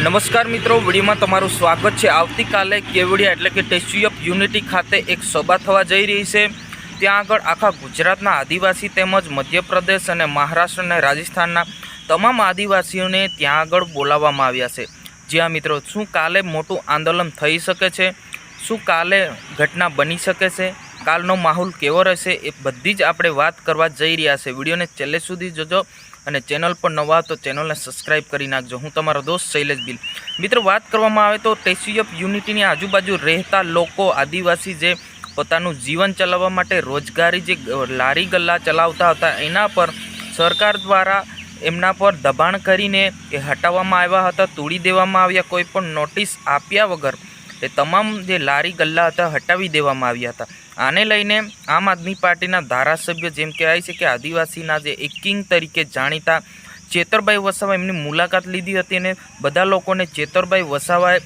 નમસ્કાર મિત્રો, વિડીયોમાં તમારું સ્વાગત છે. આવતીકાલે કેવડિયા એટલે કે સ્ટેચ્યુ ઓફ યુનિટી ખાતે એક સભા થવા જઈ રહી છે. ત્યાં આગળ આખા ગુજરાતના આદિવાસી તેમજ મધ્યપ્રદેશ અને મહારાષ્ટ્ર અને રાજસ્થાનના તમામ આદિવાસીઓને ત્યાં આગળ બોલાવવામાં આવ્યા છે. જ્યાં મિત્રો, શું કાલે મોટું આંદોલન થઈ શકે છે? શું કાલે ઘટના બની શકે છે? કાલનો માહોલ કેવો રહેશે? એ બધી જ આપણે વાત કરવા જઈ રહ્યા છે. વિડીયોને છેલ્લે સુધી જોજો. અને ચેનલ પર નવા તો ચેનલને સબસ્ક્રાઇબ કરી નાખજો. હું તમારો દોસ્ત શૈલેષ બિલ. મિત્રો, વાત કરવામાં આવે તો સ્ટેચ્યુ ઓફ યુનિટીની આજુબાજુ રહેતા લોકો, આદિવાસી જે પોતાનું જીવન ચલાવવા માટે રોજગારી જે લારી ગલ્લા ચલાવતા હતા, એના પર સરકાર દ્વારા એમના પર દબાણ કરીને એ હટાવવામાં આવ્યા હતા, તોડી દેવામાં આવ્યા, કોઈ પણ નોટિસ આપ્યા વગર એ તમામ જે લારી ગલ્લા હતા હટાવી દેવામાં આવ્યા હતા. આને લઈને આમ આદમી પાર્ટીના ધારાસભ્ય જેમ કહેવાય છે કે આદિવાસીના જે એક કિંગ તરીકે જાણીતા ચેતરભાઈ વસાવા એમની મુલાકાત લીધી હતી અને બધા લોકોને ચેતરભાઈ વસાવાએ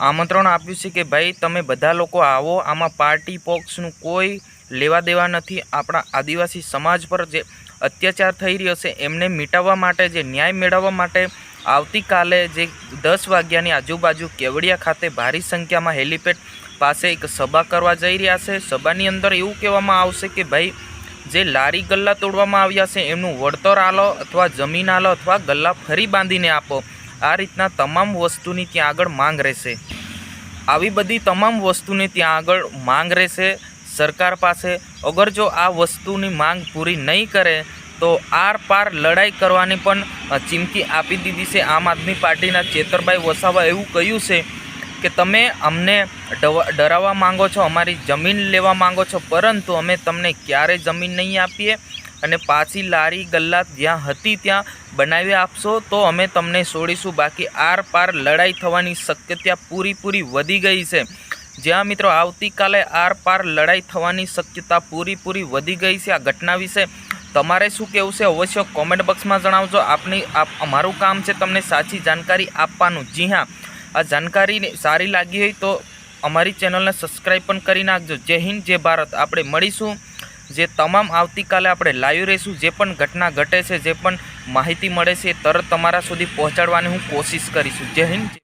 આમંત્રણ આપ્યું છે કે ભાઈ તમે બધા લોકો આવો, આમાં પાર્ટી પક્ષનું કોઈ લેવા દેવા નથી. આપણા આદિવાસી સમાજ પર જે અત્યાચાર થઈ રહ્યો છે, એમને મિટાવવા માટે, જે ન્યાય મેળવવા માટે આવતીકાલે જે દસ વાગ્યાની આજુબાજુ કેવડિયા ખાતે ભારી સંખ્યામાં હેલિપેડ પાસે એક સભા કરવા જઈ રહ્યા છે. સભાની અંદર એવું કહેવામાં આવશે કે ભાઈ, જે લારી ગલ્લા તોડવામાં આવ્યા છે, એમનું વળતર આલો અથવા જમીન આલો અથવા ગલ્લા ફરી બાંધીને આપો. આ રીતના તમામ વસ્તુની ત્યાં આગળ માંગ રહેશે. આવી બધી તમામ વસ્તુની ત્યાં આગળ માંગ રહેશે. સરકાર પાસે અગર જો આ વસ્તુની માંગ પૂરી નહીં કરે તો આર પાર લડાઈ કરવાની પણ ચીમકી આપી દીધી છે આમ આદમી પાર્ટીના ચેતરભાઈ વસાવા એવું કહ્યું છે કે તમે અમને ડરાવવા માંગો છો, અમારી જમીન લેવા માંગો છો, પરંતુ અમે તમને ક્યારે જમીન નહીં આપીએ અને પાછી લારી ગલ્લા જ્યાં હતી ત્યાં બનાવી આપશો, તો અમે તમને છોડીશું. બાકી આર પાર લડાઈ થવાની શક્યતા પૂરીપૂરી વધી ગઈ છે. જ્યાં મિત્રો આવતીકાલે આર પાર લડાઈ થવાની શક્યતા પૂરીપૂરી વધી ગઈ છે. આ ઘટના વિશે તમારે શું કહેવું છે? અવશ્ય કોમેન્ટ બોક્સમાં જણાવજો. આપની, આપ, અમારું કામ છે તમને સાચી જાણકારી આપવાનું. જી હા. આ જાણકારી સારી લાગી હોય તો અમારી ચેનલને સબસ્ક્રાઈબ પણ કરી નાખજો. જય હિન્દ, જય ભારત. આપણે મળીશું. જે તમામ આવતીકાલે આપણે લાઈવ રહીશું, જે પણ ઘટના ઘટે છે, જે પણ માહિતી મળે છે તરત તમારા સુધી પહોંચાડવાની હું કોશિશ કરીશું. જય હિન્દ